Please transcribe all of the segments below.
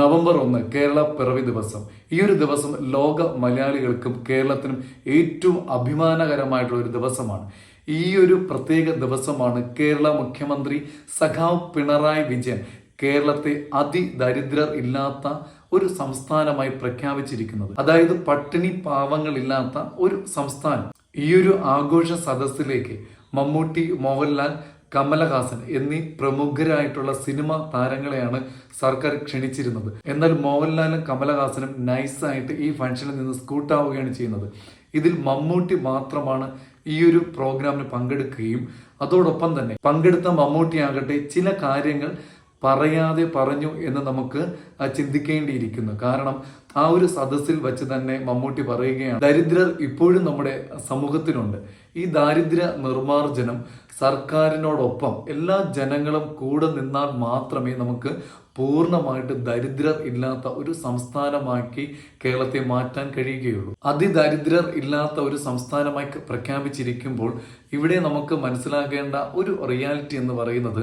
November ഒന്ന് കേരള പിറവി ദിവസം. ഈ ഒരു ദിവസം ലോക മലയാളികൾക്കും കേരളത്തിനും ഏറ്റവും അഭിമാനകരമായിട്ടുള്ള ഒരു ദിവസമാണ്. ഈ ഒരു പ്രത്യേക ദിവസമാണ് കേരള മുഖ്യമന്ത്രി സഖാവ് പിണറായി വിജയൻ കേരളത്തെ അതിദരിദ്രർ ഇല്ലാത്ത ഒരു സംസ്ഥാനമായി പ്രഖ്യാപിച്ചിരിക്കുന്നത്. അതായത് പട്ടിണി പാവങ്ങളില്ലാത്ത ഒരു സംസ്ഥാനം. ഈ ഒരു ആഘോഷ സദസ്സിലേക്ക് മമ്മൂട്ടി മോഹൻലാൽ കമലഹാസൻ എന്നീ പ്രമുഖരായിട്ടുള്ള സിനിമ താരങ്ങളെയാണ് സർക്കാർ ക്ഷണിച്ചിരുന്നത്. എന്നാൽ മോഹൻലാലും കമലഹാസനും നൈസായിട്ട് ഈ ഫംഗ്ഷനിൽ നിന്ന് സ്കൂട്ടാവുകയാണ് ചെയ്യുന്നത്. ഇതിൽ മമ്മൂട്ടി മാത്രമാണ് ഈ ഒരു പ്രോഗ്രാമിന് പങ്കെടുക്കുകയും അതോടൊപ്പം തന്നെ പങ്കെടുത്ത മമ്മൂട്ടി ആകട്ടെ ചില കാര്യങ്ങൾ പറയാതെ പറഞ്ഞു എന്ന് നമുക്ക് ചിന്തിക്കേണ്ടിയിരിക്കുന്നു. കാരണം ആ ഒരു സദസ്സിൽ വെച്ച് തന്നെ മമ്മൂട്ടി പറയുകയാണ് ദരിദ്രർ ഇപ്പോഴും നമ്മുടെ സമൂഹത്തിലുണ്ട്. ഈ ദാരിദ്ര്യ നിർമ്മാർജനം സർക്കാരിനോടൊപ്പം എല്ലാ ജനങ്ങളും കൂടെ നിന്നാൽ മാത്രമേ നമുക്ക് പൂർണമായിട്ട് ദരിദ്രർ ഇല്ലാത്ത ഒരു സംസ്ഥാനമാക്കി കേരളത്തെ മാറ്റാൻ കഴിയുകയുള്ളൂ. അതിദരിദ്രർ ഇല്ലാത്ത ഒരു സംസ്ഥാനമായി പ്രഖ്യാപിച്ചിരിക്കുമ്പോൾ ഇവിടെ നമുക്ക് മനസ്സിലാക്കേണ്ട ഒരു റിയാലിറ്റി എന്ന് പറയുന്നത്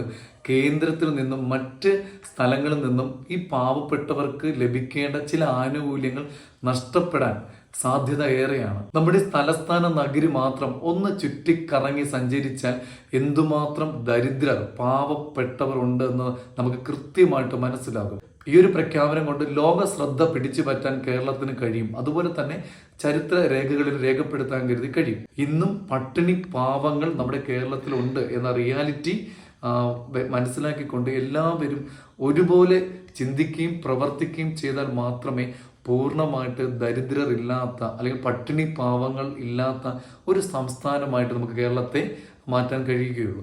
കേന്ദ്രത്തിൽ നിന്നും മറ്റ് സ്ഥലങ്ങളിൽ നിന്നും ഈ പാവപ്പെട്ടവർക്ക് ലഭിക്കേണ്ട ചില ആനുകൂല്യങ്ങൾ നഷ്ടപ്പെടാൻ സാധ്യത ഏറെയാണ്. നമ്മുടെ തലസ്ഥാന നഗരി മാത്രം ഒന്ന് ചുറ്റിക്കറങ്ങി സഞ്ചരിച്ചാൽ എന്തുമാത്രം ദരിദ്രർ പാവപ്പെട്ടവർ ഉണ്ട് എന്ന് നമുക്ക് കൃത്യമായിട്ട് മനസ്സിലാകും. ഈ ഒരു പ്രഖ്യാപനം കൊണ്ട് ലോക ശ്രദ്ധ പിടിച്ചു പറ്റാൻ കേരളത്തിന് കഴിയും. അതുപോലെ തന്നെ ചരിത്ര രേഖകളിൽ രേഖപ്പെടുത്താൻ കരുതി കഴിയും. ഇന്നും പട്ടിണി പാവങ്ങൾ നമ്മുടെ കേരളത്തിലുണ്ട് എന്ന റിയാലിറ്റി മനസ്സിലാക്കിക്കൊണ്ട് എല്ലാവരും ഒരുപോലെ ചിന്തിക്കുകയും പ്രവർത്തിക്കുകയും ചെയ്താൽ മാത്രമേ പൂർണമായിട്ട് ദരിദ്രരില്ലാത്ത അല്ലെങ്കിൽ പട്ടിണി പാവങ്ങൾ ഇല്ലാത്ത ഒരു സംസ്ഥാനമായിട്ട് നമുക്ക് കേരളത്തെ മാറ്റാൻ കഴിയുകയുള്ളൂ.